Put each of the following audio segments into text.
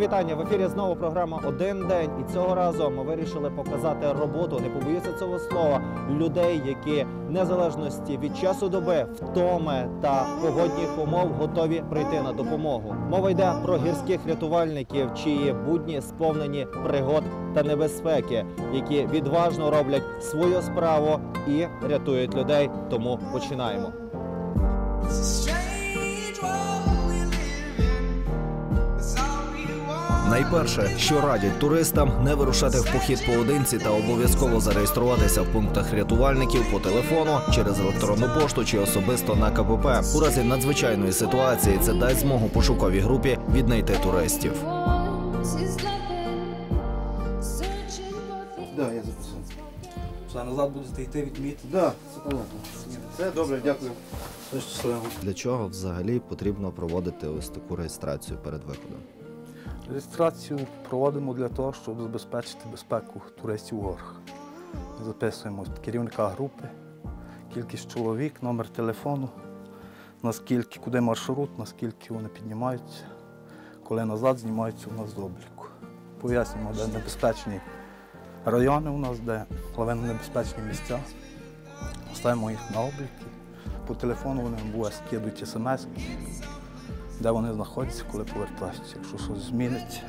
Вітання в ефірі знову програма Один день. І цього разу ми вирішили показати роботу, не побоюся цього слова, людей, які в незалежності від часу доби, втоми та погодних умов готові прийти на допомогу. Мова йде про гірських рятувальників, чиї будні сповнені пригод та небезпеки, які відважно роблять свою справу і рятують людей. Тому починаємо. Найперше, що радять туристам, не вирушати в похід поодинці та обов'язково зареєструватися в пунктах рятувальників по телефону через електронну пошту чи особисто на КПП. У разі надзвичайної ситуації це дасть змогу пошуковій групі віднайти туристів. Да, я записав. Все, назад будете йти відміти. Да, це понятно. Все добре, дякую. Все щасливо. Для чого взагалі потрібно проводити ось таку реєстрацію перед виходом? Реєстрацію проводимо для того, щоб забезпечити безпеку туристів у горах. Записуємо керівника групи, кількість чоловік, номер телефону, наскільки, куди маршрут, наскільки вони піднімаються, коли назад знімаються у нас з обліку. Пояснюємо, де небезпечні райони у нас, де лавинно небезпечні місця. Ставимо їх на обліки. По телефону вони скидують смс, де вони знаходяться, коли повертаються. Якщо щось зміниться,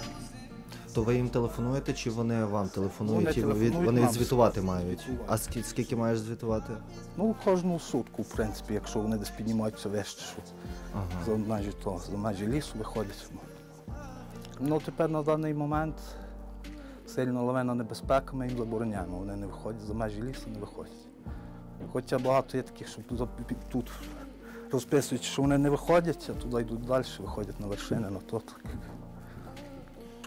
То ви їм телефонуєте, чи вони вам телефонують? Вони і ви від- вони нам. відзвітувати мають. А скільки, скільки маєш звітувати? ну кожну сутку, в принципі, якщо вони десь піднімаються вище, що Ага. за межі того, за межі лісу виходять. Ну тепер на даний момент сильно лавина небезпека, ми їм забороняємо. Вони не виходять за межі лісу, не виходять. Хоча багато є таких, що тут розписують, що вони не виходять, а туди йдуть далі, виходять на вершини, на то так.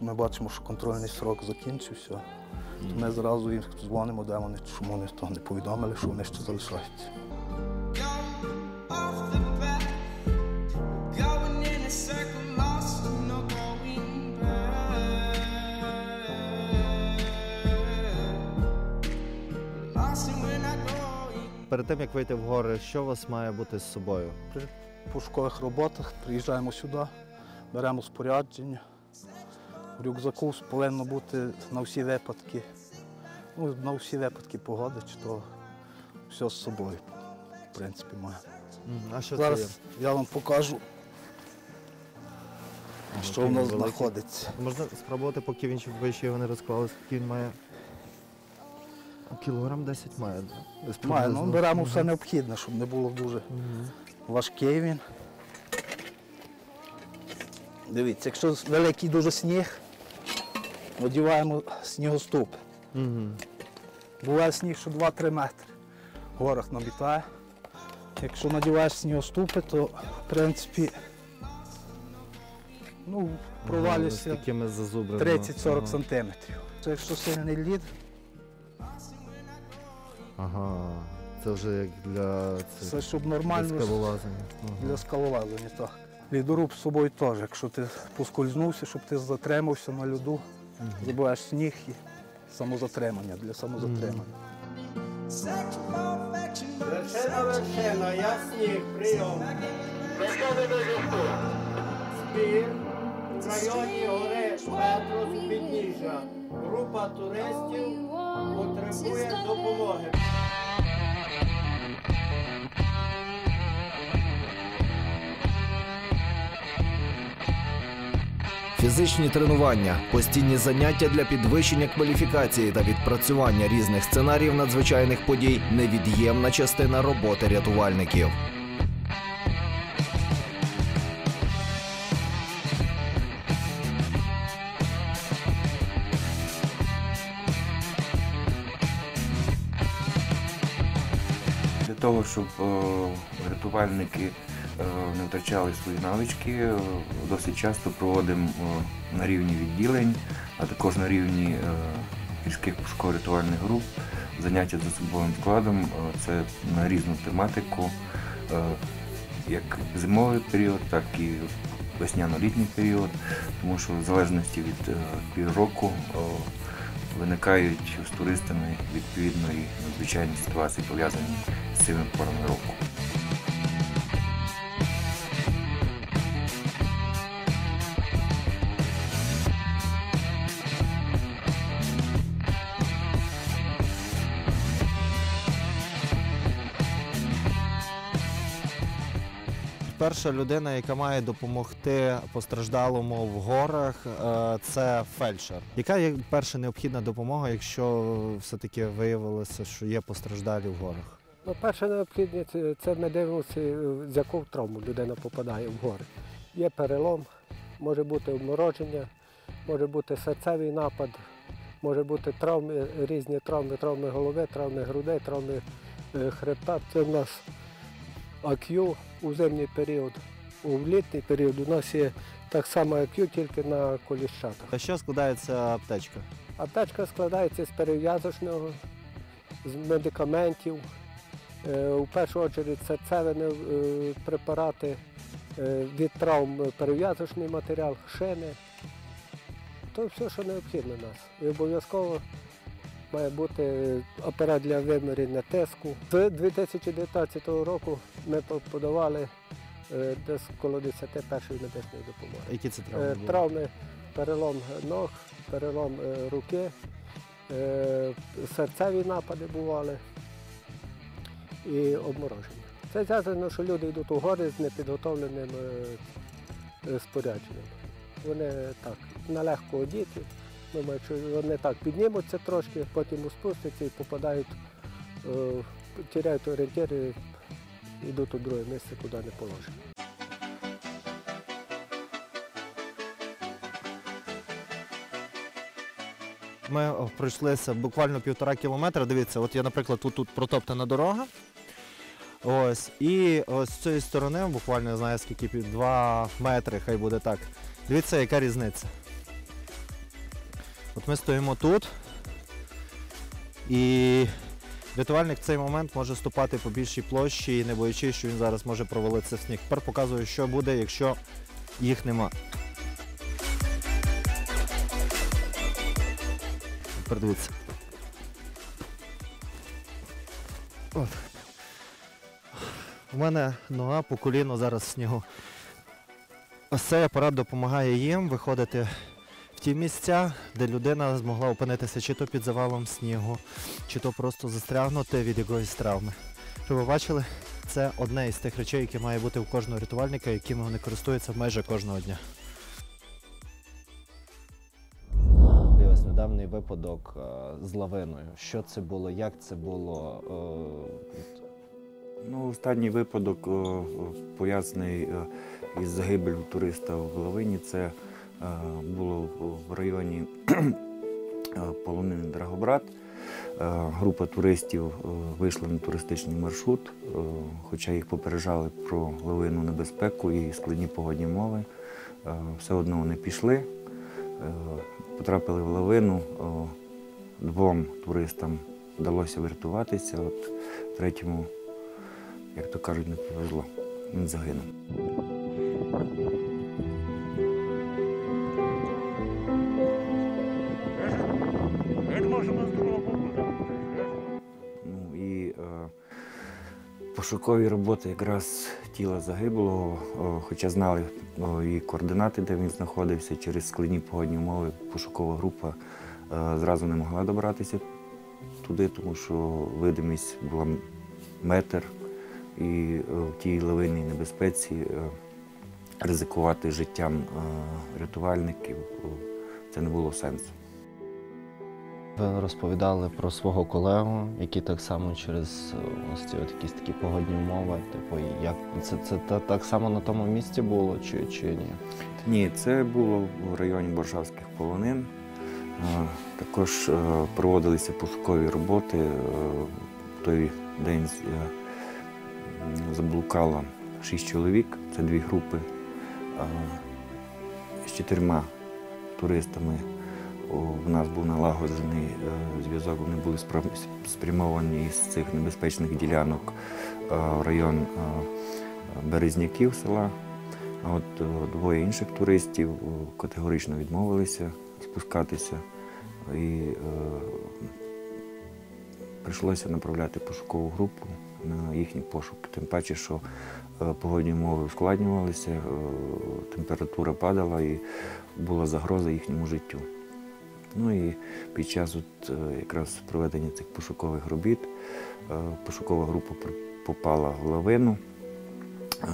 Ми бачимо, що контрольний срок закінчився. То ми зразу їм дзвонимо, де вони, чому вони того не повідомили, що вони ще залишаються. Перед тим як вийти в гори, що у вас має бути з собою? При пошукових роботах приїжджаємо сюди, беремо спорядження. В рюкзаку повинно бути на всі випадки. Ну, на всі випадки погоди, чи то все з собою, в принципі, має. А що це є? Зараз я вам покажу, що в нас знаходиться. Можна спробувати, поки він ще вище його не розклали, скільки він має. Кілограм 10 має. да? Десь Має, ну, приблизно. беремо все необхідне, щоб не було дуже важкий він. Дивіться, якщо великий дуже сніг, одіваємо снігоступ. Мгм. Буває сніг, що 2-3 метри. В горах набітає. Якщо надіваєш снігоступи, то в принципі ну, Ага, з провалюєшся такими зазубрами. 30-40 сантиметрів. Це якщо сильний лід, Ага. Це вже як для, це, це щоб для нормально скалолазання. Ага. для скалолазання. Так. Лідоруб з собою теж. Якщо ти поскользнувся, щоб ти затримався на льоду, Мгм. забуваєш сніг і самозатримання для самозатримання. Вершина, вершина, я сніг, прийом. Збір в районі гори Петрус Підніжжя. Група туристів Фізичні тренування, постійні заняття для підвищення кваліфікації та відпрацювання різних сценаріїв надзвичайних подій невід'ємна частина роботи рятувальників. Для того, щоб е, рятувальники не втрачали свої навички, е, досить часто проводимо е, на рівні відділень, а також на рівні е, гірських пошуково-рятувальних груп заняття з особовим складом. Е, Це на різну тематику, е, як зимовий період, так і весняно-літній період, тому що в залежності від е, півроку е, виникають з туристами відповідної надзвичайні ситуації, пов'язані з цими порами року. Перша людина, яка має допомогти постраждалому в горах, е, це фельдшер. Яка є перша необхідна допомога, якщо все-таки виявилося, що є постраждалі в горах? Ну, перша необхідність це- це ми дивимося, е, з яку травму людина попадає в гори. Є перелом, може бути обмороження, може бути серцевий напад, може бути травми, різні травми, травми голови, травми грудей, травми е, хребта. Це в нас АКЮ у зимній період. У літній період у нас є так само АКЮ, тільки на коліщатах. А що складається аптечка? Аптечка складається з перев'язочного, з медикаментів. Е, У першу чергу серцевини е, препарати, е, від травм перев'язочний матеріал, шини. То все, що необхідно нас. І обов'язково має бути апарат для виміряння тиску. З 2019 року ми подавали е, десь коло 10 першої медичної допомоги. Які це Е, травми? були? Травми, перелом ног, перелом е, руки, е, серцеві напади бували і обмороження. Це зв'язано, що люди йдуть у гори з непідготовленим е, е, спорядженням. Вони так налегко одіти, думають, що вони так піднімуться трошки, потім спустяться і попадають, е, тіряють орієнтири, йдуть у друге місце, куди не положено. Ми пройшлися буквально півтора кілометра. Дивіться, от я, наприклад, тут, тут протоптана дорога. Ось. І ось з цієї сторони, буквально не знаю скільки, два метри, хай буде так. Дивіться, яка різниця. От ми стоїмо тут. І рятувальник в цей момент може ступати по більшій площі і не боячись, що він зараз може провалитися в сніг. Тепер показую, що буде, якщо їх нема. Тепер дивіться. От. У мене нога по коліну зараз в снігу. Ось цей апарат допомагає їм виходити ті місця, де людина змогла опинитися чи то під завалом снігу, чи то просто застрягнути від якоїсь травми. Щоб ви бачили, це одне із тих речей, які має бути у кожного рятувальника, якими вони користуються майже кожного дня. Ось недавній випадок е, з лавиною. Що це було, як це було? е, Ну, останній випадок о, пов'язаний е, із загибелью туриста в Лавині. Це е, було в- районі е, полонини Драгобрат. Е, Група туристів е, вийшла на туристичний маршрут, е, хоча їх попереджали про лавинну небезпеку і складні погодні умови. Е, Все одно вони пішли, е, потрапили в лавину. Двом туристам вдалося врятуватися, от третьому як то кажуть, не повезло. Він загинув. Пошукові роботи якраз тіла загиблого, хоча знали і координати, де він знаходився, через складні погодні умови пошукова група е, зразу не могла добратися туди, тому що видимість була метр, і е, в тій лавинній небезпеці е, ризикувати життям рятувальників це не було сенсу. Ви розповідали про свого колегу, який так само через е, ось ці от якісь такі погодні умови. Типу, як це, це та- так само на тому місці було, чи, чи ні? Ні, це було в районі Боршавських полонин. Е, Також е, проводилися пошукові роботи. В той день заблукало шість чоловік, це дві групи. З чотирма туристами в нас був налагоджений е, зв'язок. Вони були спрямовані з цих небезпечних ділянок е, в район е, Березняків села. А от двоє інших туристів категорично відмовилися спускатися і прийшлося направляти пошукову групу на їхній пошук. Тим паче, що погодні умови ускладнювалися, температура падала і була загроза їхньому життю. Ну і під час от, е, якраз проведення цих пошукових робіт е, пошукова група попала в лавину. Е,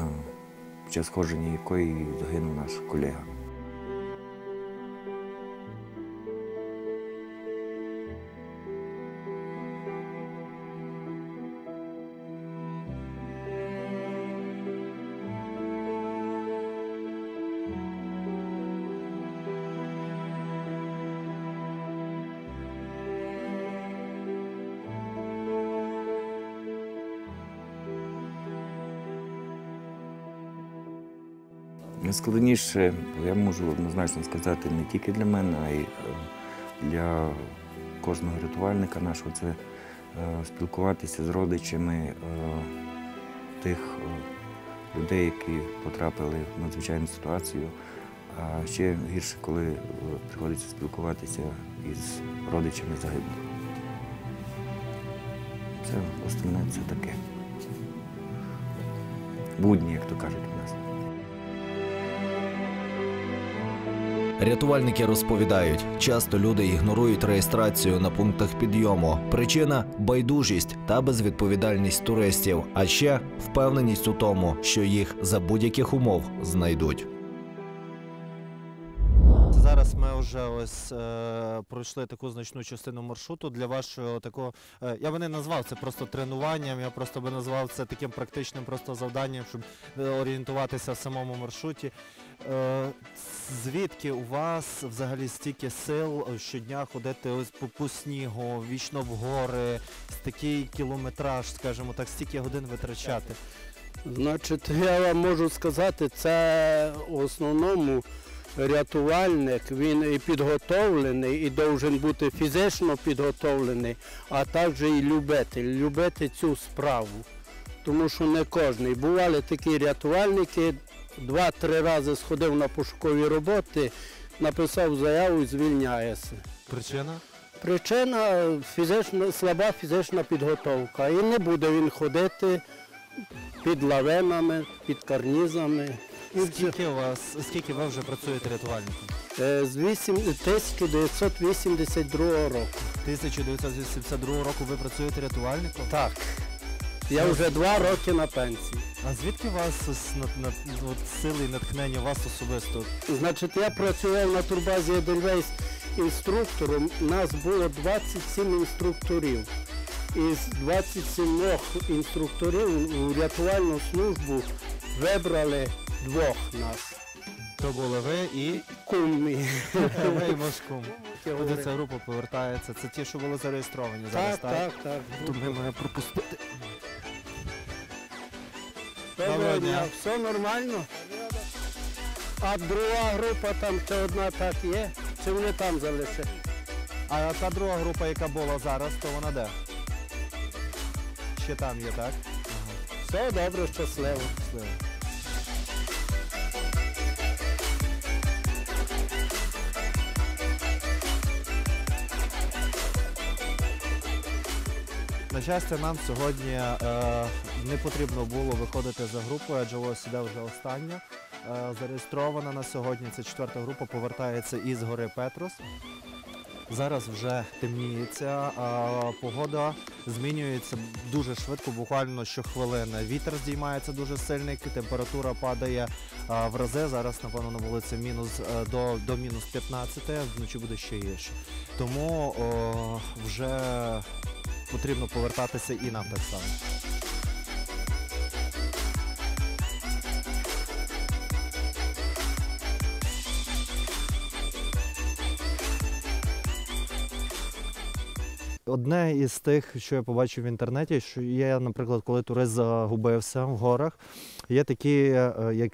під час ходження якої загинув наш колега. Найскладніше, я можу однозначно сказати, не тільки для мене, а й е, для кожного рятувальника нашого це е, спілкуватися з родичами е, тих людей, які потрапили в надзвичайну ситуацію. А ще гірше, коли приходиться спілкуватися із родичами загиблих. Це основне це таке. Будні, як то кажуть у нас. Рятувальники розповідають, часто люди ігнорують реєстрацію на пунктах підйому. Причина байдужість та безвідповідальність туристів, а ще впевненість у тому, що їх за будь-яких умов знайдуть. Зараз ми вже ось е, пройшли таку значну частину маршруту для вашого такого. Е, я би не назвав це просто тренуванням, я просто би назвав це таким практичним просто завданням, щоб е, орієнтуватися в самому маршруті. Е, звідки у вас взагалі стільки сил е, щодня ходити ось по, по снігу, вічно в гори, такий кілометраж, скажімо так, стільки годин витрачати? Значить, я вам можу сказати, це в основному рятувальник, він і підготовлений, і повинен бути фізично підготовлений, а також і любити, любити цю справу. Тому що не кожен. Бували такі рятувальники, два-три рази сходив на пошукові роботи, написав заяву і звільняється. Причина? Причина фізична, слаба фізична підготовка. І не буде він ходити під лавинами, під карнізами. Скільки у вас, скільки ви вже працюєте рятувальником? е, З 8 1982 року. 1982 року ви працюєте рятувальником? Так. Я вже два роки на пенсії. А звідки у вас ось на, на, от сили і натхнення вас особисто? Значить, я працював на турбазі Edelweiss інструктором. Нас було 27 інструкторів. Із 27 інструкторів у рятувальну службу вибрали двох нас. То були ви і Кумі. ви і Москум. Куди ця група повертається? Це ті, що були зареєстровані зараз, Так, так? так, так. То ми мене пропустити. Доброго дня. Все нормально? А друга група там чи одна так є? Чи вони там залишили? А та друга група, яка була зараз, то вона де? Ще там є, так? Все добре, щасливо. Щасливо. На щастя, нам сьогодні е, не потрібно було виходити за групою, адже ось іде вже остання. Е, зареєстрована на сьогодні. Це четверта група, повертається із гори Петрос. Зараз вже темніється, а погода змінюється дуже швидко, буквально щохвилини. Вітер здіймається дуже сильний, температура падає в рази. Зараз, напевно, на вулиці мінус е, до, до мінус 15, вночі буде ще гірше. Тому о, вже потрібно повертатися і нам так само. Одне із тих, що я побачив в інтернеті, що є, наприклад, коли турист загубився в горах, є такі, е, як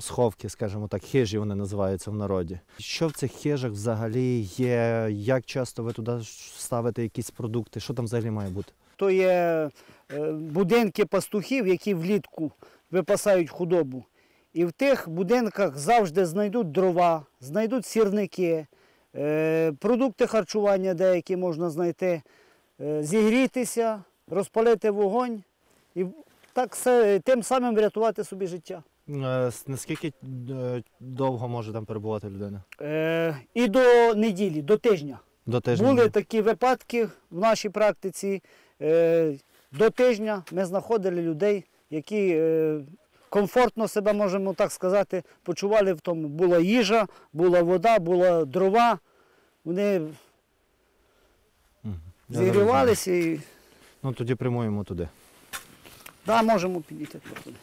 сховки, скажімо так, хижі вони називаються в народі. Що в цих хижах взагалі є? Як часто ви туди ставите якісь продукти? Що там взагалі має бути? То є е, будинки пастухів, які влітку випасають худобу. І в тих будинках завжди знайдуть дрова, знайдуть сірники, продукти харчування деякі можна знайти, е, зігрітися, розпалити вогонь і так тим самим врятувати собі життя. Е, Наскільки е, довго може там перебувати людина? Е, і до неділі, до тижня. До тижня? Були такі випадки в нашій практиці. Е, до тижня ми знаходили людей, які е, комфортно себе, можемо так сказати, почували в тому. Була їжа, була вода, була дрова. Вони зігрівалися і Ну тоді прямуємо туди. да, можемо підійти проходити.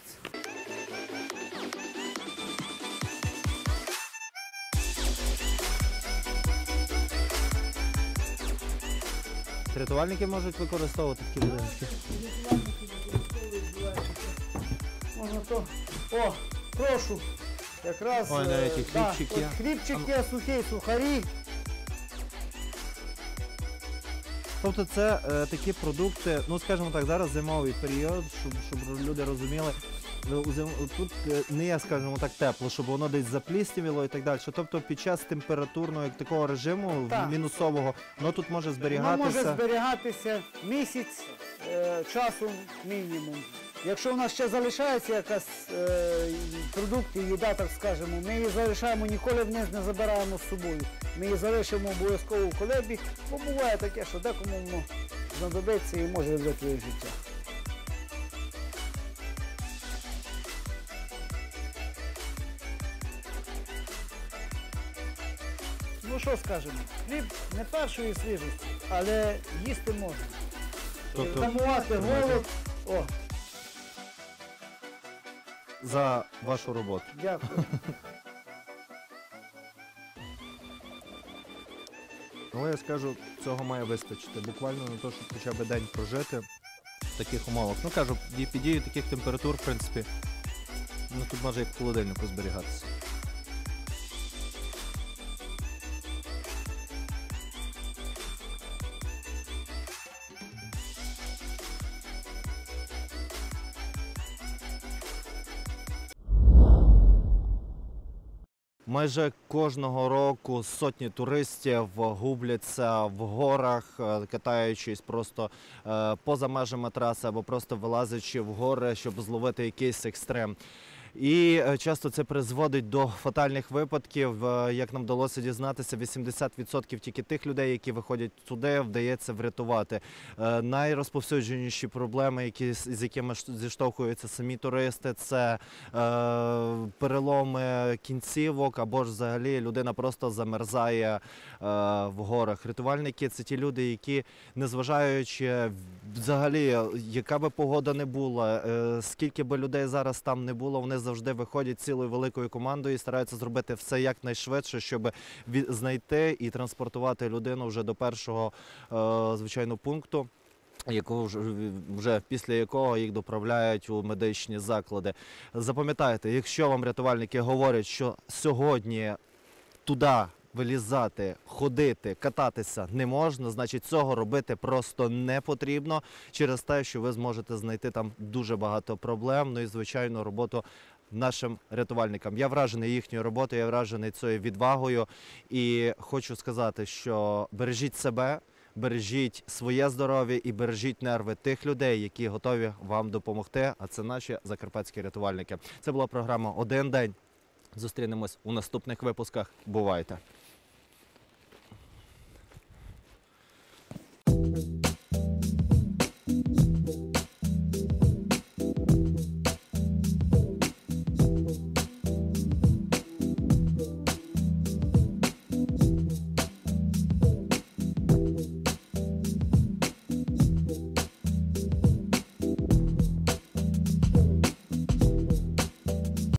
Рятувальники можуть використовувати такі будинки. Можна то. О, прошу. Якраз Ой, навіть і е, да, хлібчик от є. Хлібчик є, сухий, сухарі. Тобто це е, такі продукти, ну скажімо так, зараз зимовий період, щоб, щоб люди розуміли. е, у зим- Тут е, не є, скажімо так, тепло, щоб воно десь запліснявіло і так далі. Тобто під час температурного як такого режиму Так. мінусового, воно тут може Воно зберігатися. може зберігатися місяць е, часу мінімум. Якщо у нас ще залишається якась е, продукт їда, так скажемо, ми її залишаємо ніколи вниз не забираємо з собою. Ми її залишимо обов'язково в колебі, бо буває таке, що декому воно знадобиться і може врятує життя. Ну що скажемо, хліб не першої свіжості, але їсти можна. Тобто- Тамувати голод. О, за вашу роботу. дякую. Але я скажу, цього має вистачити. Буквально на те, щоб хоча б день прожити в таких умовах. Ну кажу, під дією таких температур, в принципі, ну тут може як в холодильнику зберігатися. Майже кожного року сотні туристів губляться в горах, е, катаючись просто е, поза межами траси або просто вилазячи в гори, щоб зловити якийсь екстрем. І е, часто це призводить до фатальних випадків. Е, Як нам вдалося дізнатися, 80% тільки тих людей, які виходять туди, вдається врятувати. Е, Найрозповсюдженіші проблеми, які з якими зіштовхуються самі туристи, це переломи кінцівок або ж взагалі людина просто замерзає в горах. Рятувальники це ті люди, які, незважаючи взагалі, яка би погода не була, скільки би людей зараз там не було, вони завжди виходять цілою великою командою і стараються зробити все якнайшвидше, щоб знайти і транспортувати людину вже до першого е, звичайно пункту. Якого вже, вже після якого їх доправляють у медичні заклади. Запам'ятайте, якщо вам рятувальники говорять, що сьогодні туди вилізати, ходити, кататися не можна, значить цього робити просто не потрібно через те, що ви зможете знайти там дуже багато проблем. Ну і звичайно, роботу нашим рятувальникам. Я вражений їхньою роботою, я вражений цією відвагою. І хочу сказати, що бережіть себе. Бережіть своє здоров'я і бережіть нерви тих людей, які готові вам допомогти. А це наші закарпатські рятувальники. Це була програма Один день. Зустрінемось у наступних випусках. Бувайте!